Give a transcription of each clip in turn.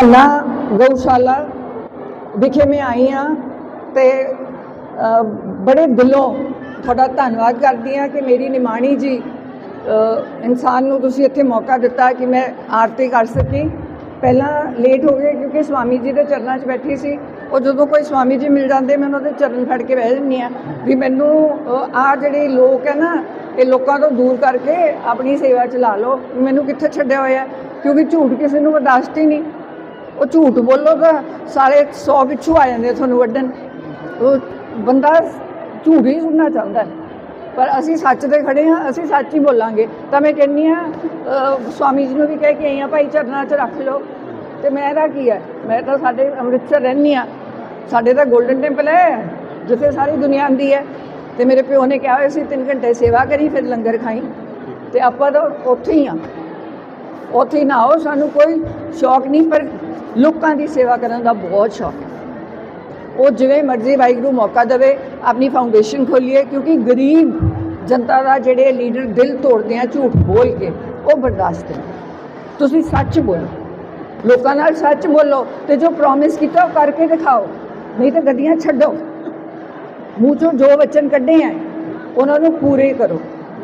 ਕੰਨਾ ਗਊਸ਼ਾਲਾ ਵਿਖੇ ਮੈਂ ਆਈ ਹਾਂ ਤੇ ਬੜੇ ਦਿਲੋਂ ਤੁਹਾਡਾ ਧੰਨਵਾਦ ਕਰਦੀ ਹਾਂ ਕਿ ਮੇਰੀ ਨਿਮਾਣੀ ਜੀ ਇਨਸਾਨ ਨੂੰ ਤੁਸੀਂ ਇੱਥੇ ਮੌਕਾ ਦਿੱਤਾ ਕਿ ਮੈਂ ਆਰਤੀ ਕਰ ਸਕੀ। ਪਹਿਲਾਂ ਲੇਟ ਹੋ ਗਏ ਕਿਉਂਕਿ ਸਵਾਮੀ ਜੀ ਦੇ ਚਰਨਾਂ 'ਚ ਬੈਠੀ ਸੀ। ਉਹ ਜਦੋਂ ਕੋਈ ਸਵਾਮੀ ਜੀ ਮਿਲ ਜਾਂਦੇ ਮੈਂ ਉਹਨਾਂ ਦੇ ਚਰਨ ਫੜ ਕੇ ਬਹਿ ਜਾਂਦੀ ਹਾਂ ਵੀ ਮੈਨੂੰ ਆ ਜਿਹੜੇ ਲੋਕ ਹੈ ਨਾ, ਇਹ ਲੋਕਾਂ ਤੋਂ ਦੂਰ ਕਰਕੇ ਆਪਣੀ ਸੇਵਾ 'ਚ ਲਾ ਲਓ। ਮੈਨੂੰ ਕਿੱਥੇ ਛੱਡਿਆ ਹੋਇਆ? ਕਿਉਂਕਿ ਝੂਠ ਕਿਸੇ ਨੂੰ ਬਰਦਾਸ਼ਤ ਹੀ ਨਹੀਂ। ਉਹ ਝੂਠ ਬੋਲੋ ਤਾਂ ਸਾਰੇ 100 ਪਿੱਛੋਂ ਆ ਜਾਂਦੇ ਤੁਹਾਨੂੰ ਵੱਢਣ। ਉਹ ਬੰਦਾ ਝੂਠ ਹੀ ਸੁਣਨਾ ਚਾਹੁੰਦਾ ਪਰ ਅਸੀਂ ਸੱਚ ਤੇ ਖੜੇ ਹਾਂ, ਅਸੀਂ ਸੱਚ ਹੀ ਬੋਲਾਂਗੇ। ਤਾਂ ਮੈਂ ਕਹਿੰਨੀ ਆ ਸਵਾਮੀ ਜੀ ਨੂੰ ਵੀ ਕਹਿ ਕੇ ਆਈ ਹਾਂ, ਭਾਈ ਚਰਨਾਂ 'ਚ ਰੱਖ ਲਓ। ਤੇ ਮੇਰਾ ਕੀ ਹੈ, ਮੈਂ ਤਾਂ ਸਾਡੇ ਅੰਮ੍ਰਿਤਸਰ ਰਹਿੰਦੀ ਆ ਸਾਡੇ ਤਾਂ 골ਡਨ ਟੈਂਪਲ ਹੈ, ਜਿੱਥੇ ਸਾਰੀ ਦੁਨੀਆ ਆਉਂਦੀ ਹੈ। ਤੇ ਮੇਰੇ ਪਿਓ ਨੇ ਕਿਹਾ ਹੋਇਆ ਸੀ 3 ਘੰਟੇ ਸੇਵਾ ਕਰੀ, ਫਿਰ ਲੰਗਰ ਖਾਈ। ਤੇ ਆਪਾਂ ਤਾਂ ਉੱਥੇ ਹੀ ਆ ਉੱਥੇ ਹੀ ਨਾ ਹੋ ਸਾਨੂੰ ਕੋਈ ਸ਼ੌਕ ਨਹੀਂ, ਪਰ ਲੋਕਾਂ ਦੀ ਸੇਵਾ ਕਰਨ ਦਾ ਬਹੁਤ ਸ਼ੌਕ ਹੈ। ਉਹ ਜਿਵੇਂ ਮਰਜ਼ੀ ਵਾਹਿਗੁਰੂ ਮੌਕਾ ਦੇਵੇ, ਆਪਣੀ ਫਾਊਂਡੇਸ਼ਨ ਖੋਲੀਏ, ਕਿਉਂਕਿ ਗਰੀਬ ਜਨਤਾ ਦਾ ਜਿਹੜੇ ਲੀਡਰ ਦਿਲ ਤੋੜਦੇ ਆ, ਝੂਠ ਬੋਲ ਕੇ, ਉਹ ਬਰਦਾਸ਼ਤ ਨਹੀਂ। ਤੁਸੀਂ ਸੱਚ ਬੋਲੋ। ਲੋਕਾਂ ਨਾਲ ਸੱਚ ਬੋਲੋ ਤੇ ਜੋ ਪ੍ਰੋਮਿਸ ਕੀਤਾ, ਉਹ ਕਰਕੇ ਦਿਖਾਓ। ਨਹੀਂ ਤਾਂ ਗੱਡੀਆਂ ਛੱਡੋ। ਮੂੰਹ ਚੋਂ ਜੋ ਵਚਨ ਕੱਢੇ ਆ, ਉਹਨਾਂ ਨੂੰ ਪੂਰੇ ਕਰੋ।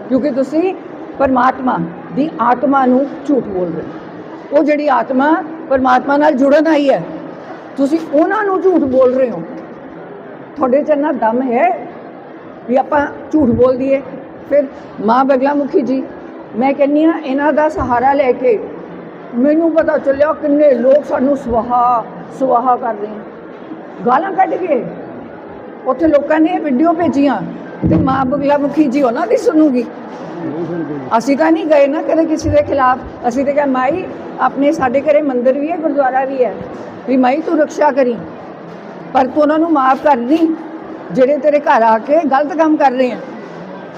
ਕਿਉਂਕਿ ਤੁਸੀਂ ਪਰਮਾਤਮਾ ਦੀ ਆਤਮਾ ਨੂੰ ਝੂਠ ਬੋਲ ਰਹੇ ਹੋ। ਉਹ ਜਿਹੜੀ ਆਤਮਾ ਪਰਮਾਤਮਾ ਨਾਲ ਜੁੜਨ ਆਈ ਹੈ। ਤੁਸੀਂ ਉਹਨਾਂ ਨੂੰ ਝੂਠ ਬੋਲ ਰਹੇ ਹੋ। ਤੁਹਾਡੇ ਚ ਇੰਨਾ ਦਮ ਹੈ ਵੀ ਆਪਾਂ ਝੂਠ ਬੋਲ ਦਈਏ। ਫਿਰ ਮਾਂ ਬਗਲਾ ਮੁਖੀ ਜੀ, ਮੈਂ ਕਹਿੰਨੀ ਆ ਇਹਨਾਂ ਦਾ ਸਹਾਰਾ ਲੈ ਕੇ ਮੈਨੂੰ ਪਤਾ ਚੱਲਿਆ ਕਿੰਨੇ ਲੋਕ ਸਾਨੂੰ ਸਵਾਹਾ ਸਵਾਹਾ ਕਰਦੇ ਗਾਲਾਂ ਕੱਢ ਕੇ ਉੱਥੇ ਲੋਕਾਂ ਨੇ ਵੀਡੀਓ ਭੇਜੀਆਂ। ਤੇ ਮਾਂ ਬਗਲਾ ਮੁਖੀ ਜੀ ਉਹਨਾਂ ਦੀ ਸੁਣੂਗੀ। ਅਸੀਂ ਤਾਂ ਨਹੀਂ ਗਏ ਨਾ ਕਦੇ ਕਿਸੇ ਦੇ ਖਿਲਾਫ। ਅਸੀਂ ਤਾਂ ਕਿਹਾ, ਮਾਈ, ਆਪਣੇ ਸਾਡੇ ਘਰੇ ਮੰਦਿਰ ਵੀ ਹੈ, ਗੁਰਦੁਆਰਾ ਵੀ ਹੈ। ਵੀ ਮਾਈ, ਤੂੰ ਰੱਖਿਆ ਕਰੀ। ਪਰ ਤੂੰ ਉਹਨਾਂ ਨੂੰ ਮਾਫ ਕਰ ਦੀ, ਜਿਹੜੇ ਤੇਰੇ ਘਰ ਆ ਕੇ ਗਲਤ ਕੰਮ ਕਰ ਰਹੇ ਆ।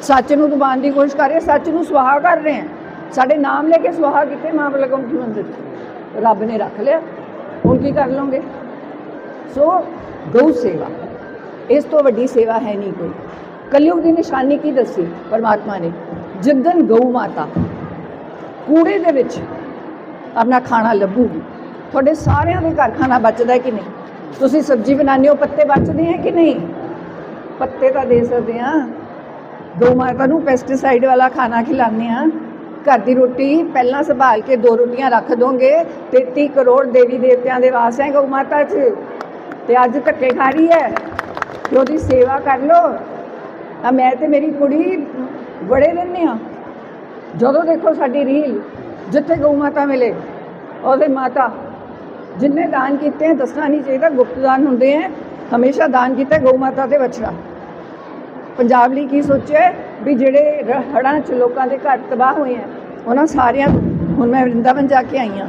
ਸੱਚ ਨੂੰ ਦਬਾਉਣ ਦੀ ਕੋਸ਼ਿਸ਼ ਕਰ ਰਹੇ ਸੱਚ ਨੂੰ ਸੁਆਹ ਕਰ ਰਹੇ ਆ। ਸਾਡੇ ਨਾਮ ਲੈ ਕੇ ਸੁਆਹ ਕੀਤੇ ਮਾਂ ਬਲਗਮ ਕੀ ਮੰਦਿਰ 'ਚ। ਰੱਬ ਨੇ ਰੱਖ ਲਿਆ। ਹੁਣ ਕੀ ਕਰ ਲਓਗੇ? ਸੋ, ਗਊ ਸੇਵਾ। ਇਸ ਤੋਂ ਵੱਡੀ ਸੇਵਾ ਹੈ ਨਹੀਂ ਕੋਈ। ਕਲਯੁਗ ਦੀ ਨਿਸ਼ਾਨੀ ਕੀ ਦੱਸੀ ਪਰਮਾਤਮਾ ਨੇ ਜਿੱਦਨ ਗਊ ਮਾਤਾ ਕੂੜੇ ਦੇ ਵਿੱਚ ਆਪਣਾ ਖਾਣਾ ਲੱਭੂਗੀ ਤੁਹਾਡੇ ਸਾਰਿਆਂ ਦੇ ਘਰ ਖਾਣਾ ਬਚਦਾ ਕਿ ਨਹੀਂ ਤੁਸੀਂ ਸਬਜ਼ੀ ਬਣਾਉਂਦੇ ਹੋ ਪੱਤੇ ਬਚਦੇ ਹੈ ਕਿ ਨਹੀਂ ਪੱਤੇ ਤਾਂ ਦੇ ਸਕਦੇ ਆ ਗਊ ਮਾਤਾ ਨੂੰ ਪੈਸਟੀਸਾਈਡ ਵਾਲਾ ਖਾਣਾ ਖਿਲਾਉਂਦੇ ਆ ਘਰ ਦੀ ਰੋਟੀ ਪਹਿਲਾਂ ਸੰਭਾਲ ਕੇ ਦੋ ਰੋਟੀਆਂ ਰੱਖ ਦੋਗੇ 33 ਕਰੋੜ ਦੇਵੀ ਦੇਵਤਿਆਂ ਦੇ ਵਾਸ ਹੈ ਗਊ ਮਾਤਾ 'ਚ ਤੇ ਅੱਜ ਧੱਕੇ ਖਾ ਰਹੀ ਹੈ ਤੇ ਉਹਦੀ ਸੇਵਾ ਕਰ ਲੋ ਤਾਂ ਮੈਂ ਤੇ ਮੇਰੀ ਕੁੜੀ ਬੜੇ ਰਹਿੰਦੇ ਆ ਜਦੋਂ ਦੇਖੋ ਸਾਡੀ ਰੀਲ, ਜਿੱਥੇ ਗਊ ਮਾਤਾ ਮਿਲੇ, ਉਹਦੇ ਮਾਤਾ, ਜਿੰਨੇ ਦਾਨ ਕੀਤੇ ਹੈ ਦੱਸਣਾ ਨਹੀਂ ਚਾਹੀਦਾ, ਗੁਪਤ ਦਾਨ ਹੁੰਦੇ ਹੈ ਹਮੇਸ਼ਾ ਦਾਨ ਕੀਤਾ ਗਊ ਮਾਤਾ ਤੇ ਬਛੜਾ ਪੰਜਾਬ ਲਈ ਕੀ ਸੋਚਿਆ ਵੀ ਜਿਹੜੇ ਰ- ਹੜ੍ਹਾਂ ਚ ਲੋਕਾਂ ਦੇ ਘਰ ਤਬਾਹ ਹੋਏ ਆ, ਉਹਨਾਂ ਸਾਰਿਆਂ ਹੁਣ ਮੈਂ ਵਰਿੰਦਾਵਨ ਜਾ ਕੇ ਆਈ ਹਾਂ।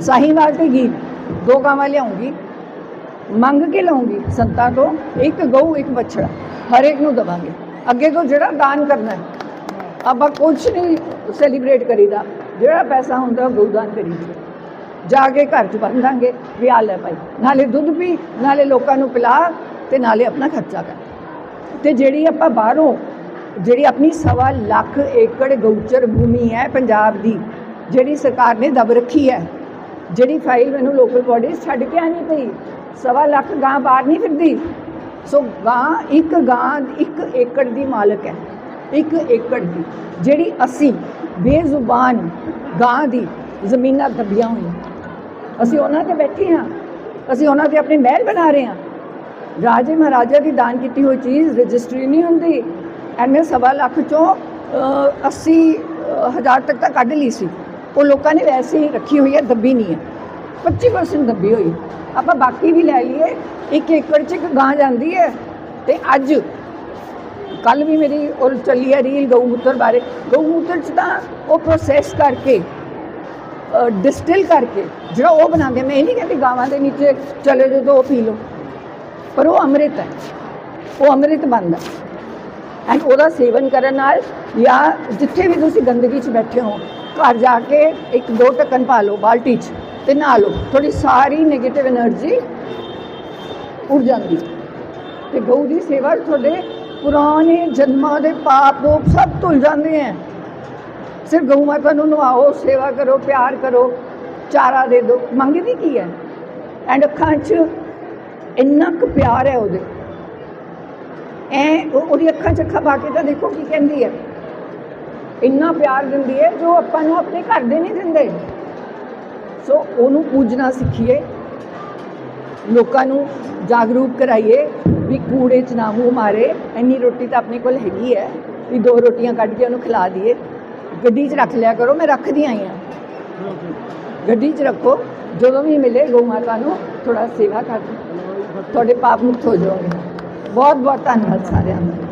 ਸਾਹੀਵਾਲ ਤੇ ਗੀਤ ਦੋ ਗਾਵਾਂ ਲਿਆਉਂਗੀ, ਮੰਗ ਕੇ ਲਾਉਂਗੀ ਸੰਤਾਂ ਤੋਂ, ਇੱਕ ਗਊ, ਇੱਕ ਬਛੜਾ ਹਰ ਇੱਕ ਨੂੰ ਦਵਾਂਗੇ। ਅੱਗੇ ਤੋਂ ਜਿਹੜਾ ਦਾਨ ਕਰਨਾ ਹੈ, ਆਪਾਂ ਕੁਝ ਨਹੀਂ ਸੈਲੀਬ੍ਰੇਟ ਕਰੀਦਾ। ਜਿਹੜਾ ਪੈਸਾ ਹੁੰਦਾ, ਉਹ ਗਊ ਦਾਨ ਕਰੀਦਾ ਜਾ ਕੇ ਘਰ ਚ ਬੰਨ ਦਾਂਗੇ, ਵੀ ਆ ਲੈ ਭਾਈ, ਨਾਲੇ ਦੁੱਧ ਪੀ, ਨਾਲੇ ਲੋਕਾਂ ਨੂੰ ਪਿਲਾ ਤੇ ਨਾਲੇ ਆਪਣਾ ਖਰਚਾ ਕਰ। ਤੇ ਜਿਹੜੀ ਆਪਾਂ ਬਾਹਰੋਂ, ਜਿਹੜੀ ਆਪਣੀ ਸਵਾ ਲੱਖ ਏਕੜ ਗਊਚਰ ਭੂਮੀ ਹੈ ਪੰਜਾਬ ਦੀ, ਜਿਹੜੀ ਸਰਕਾਰ ਨੇ ਦਬ ਰੱਖੀ ਹੈ, ਜਿਹੜੀ ਫਾਈਲ ਮੈਨੂੰ ਲੋਕਲ ਬਾਡੀ ਛੱਡ ਕੇ ਆਣੀ ਪਈ, ਸਵਾ ਲੱਖ ਗਾਂ ਬਾਹਰ ਨਹੀਂ ਫਿਰਦੀ ਸੋ ਗਾਂ ਇੱਕ ਗਾਂ ਇੱਕ ਏਕੜ ਦੀ ਮਾਲਕ ਹੈ। ਇੱਕ ਏਕੜ ਦੀ ਜਿਹੜੀ ਅਸੀਂ ਬੇਜ਼ੁਬਾਨ ਗਾਂ ਦੀ ਜ਼ਮੀਨਾਂ ਦੱਬੀਆਂ ਹੋਈਆਂ। ਅਸੀਂ ਉਹਨਾਂ ਤੇ ਬੈਠੇ ਹਾਂ। ਅਸੀਂ ਉਹਨਾਂ ਤੇ ਆਪਣੇ ਮਹਿਲ ਬਣਾ ਰਹੇ ਹਾਂ। ਰਾਜੇ ਮਹਾਰਾਜਾ ਦੀ ਦਾਨ ਕੀਤੀ ਹੋਈ ਚੀਜ਼ ਰਜਿਸਟਰੀ ਨਹੀਂ ਹੁੰਦੀ। ਐਨੇ ਸਵਾ ਲੱਖ ਚੋਂ ਅ, 80 ਹਜ਼ਾਰ ਤੱਕ ਤਾਂ ਕੱਢ ਲਈ ਸੀ। ਉਹ ਲੋਕਾਂ ਨੇ ਵੈਸੇ ਹੀ ਰੱਖੀ ਹੋਈ ਹੈ ਦੱਬੀ ਨਹੀਂ ਹੈ। 25% ਦੱਬੀ ਹੋਈ। ਆਪਾਂ ਬਾਕੀ ਵੀ ਲੈ ਲਈਏ। ਇੱਕ ਏਕੜ ਚ ਇੱਕ ਗਾਂ ਜਾਂਦੀ ਹੈ। ਤੇ ਅੱਜ ਕੱਲ ਵੀ ਮੇਰੀ ਉਹ ਚੱਲੀ ਹੈ ਰੀਲ ਗਊ ਮੂਤਰ ਬਾਰੇ। ਗਊ ਮੂਤਰ ਚ ਤਾਂ ਉਹ ਪ੍ਰੋਸੈਸ ਕਰਕੇ ਡਿਸਟਿਲ ਕਰਕੇ ਜਿਹੜਾ ਉਹ ਬਣਾਉਂਦੇ ਮੈਂ ਇਹ ਨਹੀਂ ਕਹਿੰਦੀ ਗਾਵਾਂ ਦੇ ਨੀਚੇ ਚਲੇ ਜਾਓ ਦੋ ਪੀ ਲਓ। ਪਰ ਉਹ ਅੰਮ੍ਰਿਤ ਹੈ। ਉਹ ਅੰਮ੍ਰਿਤ ਬਣਦਾ। ਐਂਡ ਉਹਦਾ ਸੇਵਨ ਕਰਨ ਨਾਲ ਜਾਂ ਜਿੱਥੇ ਵੀ ਤੁਸੀਂ ਗੰਦਗੀ 'ਚ ਬੈਠੇ ਹੋ, ਘਰ ਜਾ ਕੇ ਇੱਕ ਦੋ ਢੱਕਣ ਪਾ ਲਓ ਬਾਲਟੀ 'ਚ। ਤੇ ਨਾਲ ਲਓ ਤੁਹਾਡੀ ਸਾਰੀ ਨੈਗੇਟਿਵ એનર્ਜੀ ਉੜ ਜਾਂਦੀ। ਤੇ ਗਊ ਦੀ ਸੇਵਾ ਤੁਹਾਡੇ ਪੁਰਾਣੇ ਜਨਮਾਂ ਦੇ ਪਾਪ ਰੋਗ ਸਭ ਧੁੱਲ ਜਾਂਦੇ ਆ ਸਿਰਫ ਗਊ ਮਾਤਾ ਨੂੰ ਨਵਾਓ, ਸੇਵਾ ਕਰੋ, ਪਿਆਰ ਕਰੋ, ਚਾਰਾ ਦੇ ਦਿਓ। ਮੰਗਦੀ ਕੀ ਹੈ ਐਂਡ ਅੱਖਾਂ 'ਚ ਇੰਨਾ ਕੁ ਪਿਆਰ ਹੈ ਉਹਦੇ। ਐ ਉਹਦੀ ਅੱਖਾਂ 'ਚ ਅੱਖਾਂ ਪਾ ਕੇ ਤਾਂ ਦੇਖੋ ਕੀ ਕਹਿੰਦੀ ਹੈ ਇੰਨਾ ਪਿਆਰ ਦਿੰਦੀ ਹੈ ਜੋ ਆਪਾਂ ਨੂੰ ਆਪਣੇ ਘਰ ਦੇ ਨਹੀਂ ਦਿੰਦੇ। ਸੋ ਉਹਨੂੰ ਪੂਜਣਾ ਸਿੱਖੀਏ, ਲੋਕਾਂ ਨੂੰ ਜਾਗਰੂਕ ਕਰਾਈਏ ਵੀ ਕੂੜੇ 'ਚ ਨਾ ਮੂੰਹ ਮਾਰੇ, ਇੰਨੀ ਰੋਟੀ ਤਾਂ ਆਪਣੇ ਕੋਲ ਹੈਗੀ ਹੈ ਵੀ ਦੋ ਰੋਟੀਆਂ ਕੱਢ ਕੇ ਉਹਨੂੰ ਖਿਲਾ ਦਈਏ। ਗੱਡੀ 'ਚ ਰੱਖ ਲਿਆ ਕਰੋ, ਮੈਂ ਰੱਖਦੀ ਆਈ ਹਾਂ। ਗੱਡੀ 'ਚ ਰੱਖੋ, ਜਦੋਂ ਵੀ ਮਿਲੇ ਗਊ ਮਾਤਾ ਨੂੰ ਥੋੜਾ ਸੇਵਾ ਕਰ ਦਿਓ। ਤੁਹਾਡੇ ਪਾਪ ਮੁਕਤ ਹੋ ਜਾਓਗੇ। ਬਹੁਤ ਬਹੁਤ ਧੰਨਵਾਦ ਸਾਰਿਆਂ ਦਾ।